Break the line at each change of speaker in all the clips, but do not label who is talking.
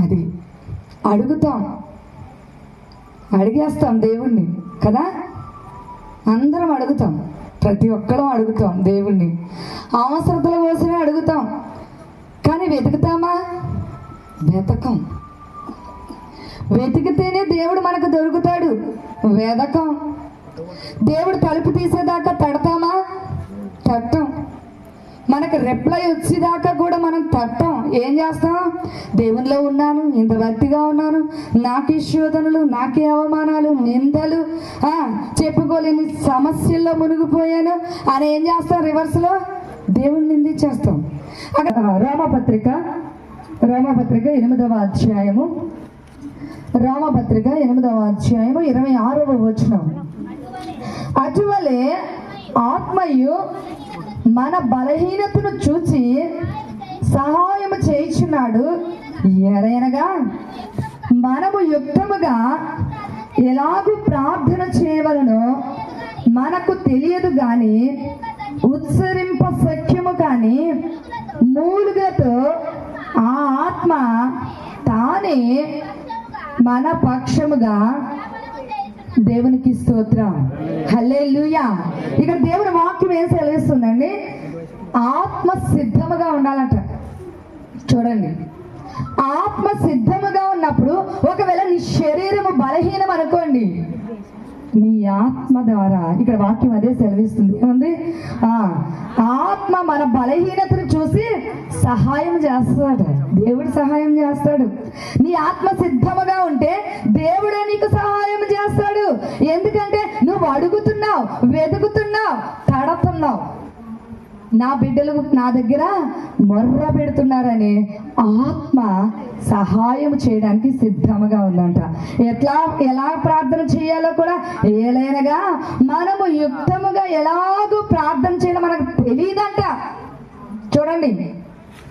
అది. అడుగుతాం. అడిగేస్తాం దేవుణ్ణి కదా? అందరం అడుగుతాం. ప్రతి ఒక్కరం అడుగుతాం దేవుణ్ణి. అవసరతల కోసమే అడుగుతాం. కానీ వెతుకుతామా? వెతకం. వెతికితేనే దేవుడు మనకు దొరుకుతాడు. వెదకం. దేవుడు తలుపు తీసేదాకా తడతామా? తట్టం. మనకు రిప్లై వచ్చేదాకా కూడా మనం తట్టం ఏం చేస్తాం? దేవునిలో ఉన్నాను ఇంత భక్తిగా ఉన్నాను. నాకే శోధనలు నాకే అవమానాలు నిందలు చెప్పుకోలేని సమస్యల్లో మునిగిపోయాను. అని ఏం చేస్తాం రివర్స్లో దేవుని నిందించేస్తాం. అక్కడ రామపత్రిక రామపత్రిక ఎనిమిదవ అధ్యాయము. రామపత్రిక ఎనిమిదవ అధ్యాయము ఇరవై ఆరవ వచనం. అటువలే ఆత్మయు మన బలహీనతను చూచి సహాయం చేయించున్నాడు. ఎడయనగా మనము యుక్తముగా ఎలాగూ ప్రార్థన చేయవలనో మనకు తెలియదు కానీ ఉత్సరింప సఖ్యము కానీ మూలుగతో ఆ ఆత్మ తానే మన పక్షముగా దేవునికి స్తోత్రం. లూయా ఇక్కడ దేవుని వాక్యం ఏం సెలవిస్తుందండి? ఆత్మ సిద్ధముగా ఉండాలంట. చూడండి. ఆత్మ సిద్ధముగా ఉన్నప్పుడు ఒకవేళ నీ శరీరము బలహీనం అనుకోండి నీ ఆత్మ ద్వారా. ఇక్కడ వాక్యం అదే సెలవిస్తుంది. ఏముంది? ఆత్మ మన బలహీనతను చూసి సహాయం చేస్తాడు. దేవుడు సహాయం చేస్తాడు. నీ ఆత్మ సిద్ధముగా ఉంటే దేవుడే నీకు సహాయం చేస్తాడు. ఎందుకంటే నువ్వు అడుగుతున్నావు వెతుకుతున్నావు తడతున్నావు నా బిడ్డలు నా దగ్గర మొర్ర పెడుతున్నారని ఆత్మ సహాయం చేయడానికి సిద్ధముగా ఉందంట. ఎట్లా ఎలా ప్రార్థన చేయాలో కూడా ఏలైనగా మనము యుక్తముగా ఎలాగూ ప్రార్థన చేయడం మనకు తెలియదంట చూడండి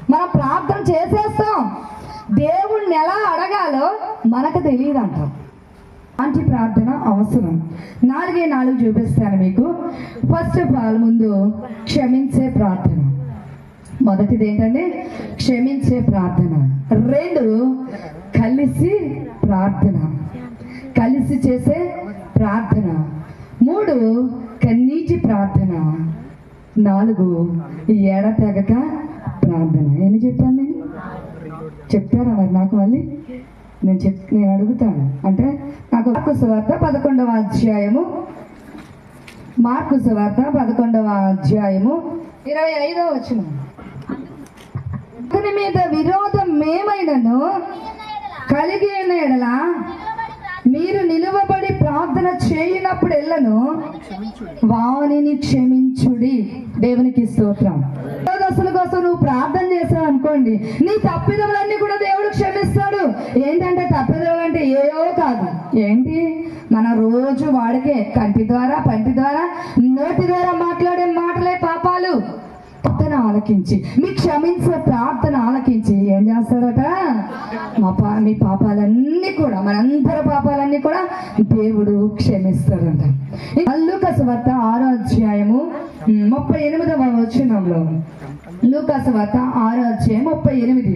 మనం ప్రార్థన చేసేస్తాం. దేవుణ్ణి ఎలా అడగాలో మనకు తెలియదంట అలాంటి ప్రార్థన అవసరం. నాలుగే నాలుగు చూపిస్తాను మీకు. ఫస్ట్ ఆఫ్ ఆల్ ముందు క్షమించే ప్రార్థన. మొదటిది ఏంటంటే క్షమించే ప్రార్థన. రెండు కలిసి ప్రార్థన. కలిసి చేసే ప్రార్థన. మూడు కన్నీటి ప్రార్థన. నాలుగు ఎడతెగక ప్రార్థన. ఎన్ని చెప్పాను నేను? చెప్తారా మరి నాకు మళ్ళీ? నేను చెప్ నేను అడుగుతాను. అంటే నాకు మార్కు సువార్త పదకొండవ అధ్యాయము. మార్కు సువార్త పదకొండవ అధ్యాయము. ఇరవై ఐదవ వచనం. అతని మీద విరోధం మేమైనను కలిగి ఉన్న ఎడల మీరు నిలువబడి ప్రార్థన చేయనప్పుడు ఎల్లను వాణిని క్షమించుడి. దేవునికి స్తోత్రం. దశల కోసం నువ్వు ప్రార్థన చేసావు అనుకోండి నీ తప్పిదములన్నీ కూడా ద్వారా పంటి ద్వారా నోటి ద్వారా మాట్లాడే మాటలే పాపాలు. ప్రార్థన ఆలకించి మీ క్షమించే ప్రార్థన ఆలకించి ఏం చేస్తారట? మా పా మీ పాపాలన్నీ కూడా మనందరి పాపాలన్నీ కూడా దేవుడు క్షమిస్తారంట. లూకస్ వార్త ఆరో అధ్యాయము ముప్పై ఎనిమిదవ వచనంలో. లూకస్ వార్త ఆరో అధ్యాయం ముప్పై ఎనిమిది.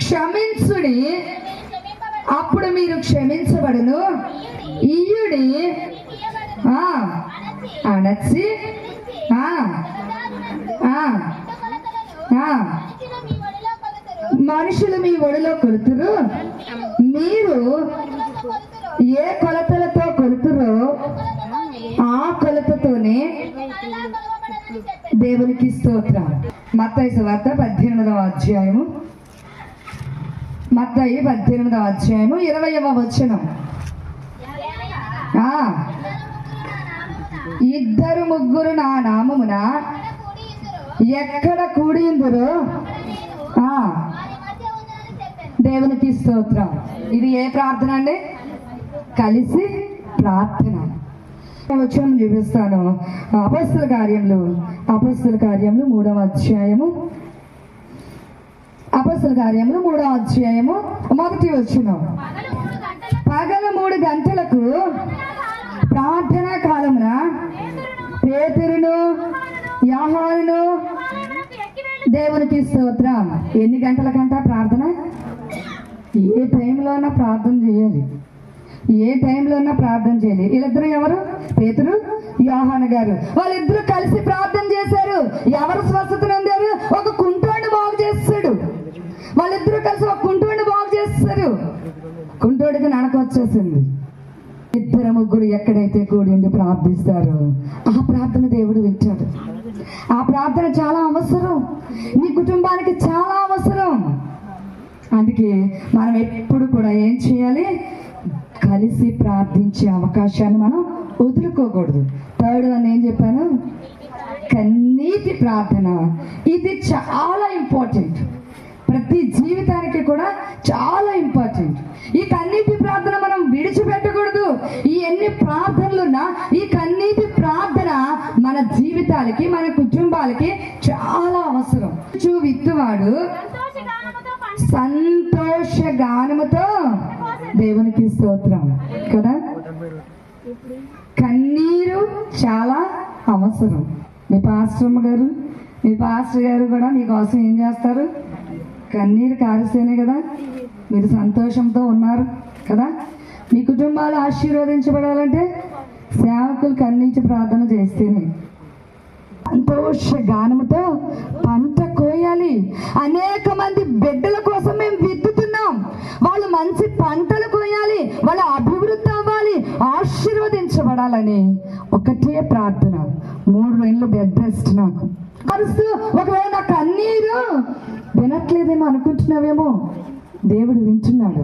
క్షమించుడి అప్పుడు మీరు క్షమించబడును. ఇయుడి అణచి మనుషులు మీ ఒడిలో కొలుతురు. మీరు ఏ కొలతలతో కొలుతురో ఆ కొలతతోనే దేవునికి స్తోత్రం మత్తయి వార్త పద్దెనిమిదవ అధ్యాయము. మత్తయి పద్దెనిమిదవ అధ్యాయము ఇరవయవ వచనం. ఇద్దరు ముగ్గురు నా నామమున ఎక్కడ కూడిందురో దేవునికి స్తోత్రం. ఇది ఏ ప్రార్థన అండి? కలిసి ప్రార్థన. వచ్చాము చూపిస్తాను. అపస్తుల కార్యములు అపస్తుల కార్యములు మూడవ అధ్యాయము. అపస్తుల కార్యములు మూడవ అధ్యాయము. మొదటి వచ్చిన పగల మూడు గంటలకు ప్రార్థనా కాలమున పేతురును యాహారును దేవునికి స్తోత్రం. ఎన్ని గంటలకంట ప్రార్థన? ఏ టైంలోనా ప్రార్థన చేయాలి. ఏ టైంలో ప్రార్థన చేయాలి. వీళ్ళిద్దరు ఎవరు? పేతురు యోహాన్ గారు. వాళ్ళిద్దరూ కలిసి ప్రార్థన చేశారు. ఎవరు స్వస్థత పొందారు ఒక కుంటోడిని బాగు చేస్తాడు. వాళ్ళిద్దరూ కలిసి ఒక కుంటోడిని బాగు చేస్తారు. కుంటోడికి నడక వచ్చేసింది. ముగ్గురు ఎక్కడైతే కూడి ఉండి ప్రార్థిస్తారో ఆ ప్రార్థన దేవుడు వింటాడు. ఆ ప్రార్థన చాలా అవసరం. నీ కుటుంబానికి చాలా అవసరం. అందుకే మనం ఎప్పుడు కూడా ఏం చేయాలి? కలిసి ప్రార్థించే అవకాశాన్ని మనం వదులుకోకూడదు. థర్డ్ వన్ ఏం చెప్పాను కన్నీటి ప్రార్థన. ఇది చాలా ఇంపార్టెంట్. ప్రతి జీవితానికి కూడా చాలా ఇంపార్టెంట్. ఈ కన్నీటి ప్రార్థన మనం విడిచిపెట్టకూడదు ఈ ఎన్ని ఈ కన్నీటి ప్రార్థన మన జీవితాలకి మన కుటుంబాలకి చాలా అవసరం. చూ విత్తువాడు. సంతోష గానముతో దేవునికి స్తోత్రం. కదా? కన్నీరు చాలా అవసరం. మీ పాస్టర్మ గారు మీ పాస్టర్ గారు కూడా మీకోసం ఏం చేస్తారు? కన్నీరు కారిస్తేనే కదా మీరు సంతోషంతో ఉన్నారు కదా? మీ కుటుంబాలు ఆశీర్వదించబడాలంటే సేవకులు కన్నీటి ప్రార్థన చేస్తేనే. సంతోష గానముతో పంట కోయాలి. అనేక మంది బిడ్డల కోసం మేము విత్తుతున్నాం వాళ్ళు మంచి పంటలు కోయాలి. వాళ్ళ అభివృద్ధి అవ్వాలి. ఆశీర్వదించబడాలని ఒకటే ప్రార్థన. మూడు నెలలు బెడ్ రెస్ట్ నాకు. అరుస్తూ ఒకవేళ నా కన్నీరు వినట్లేదేమో అనుకుంటున్నావేమో. దేవుడు వింటున్నాడు.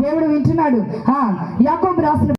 దేవుడు వింటున్నాడు. ఆ యాకోబు రాసిన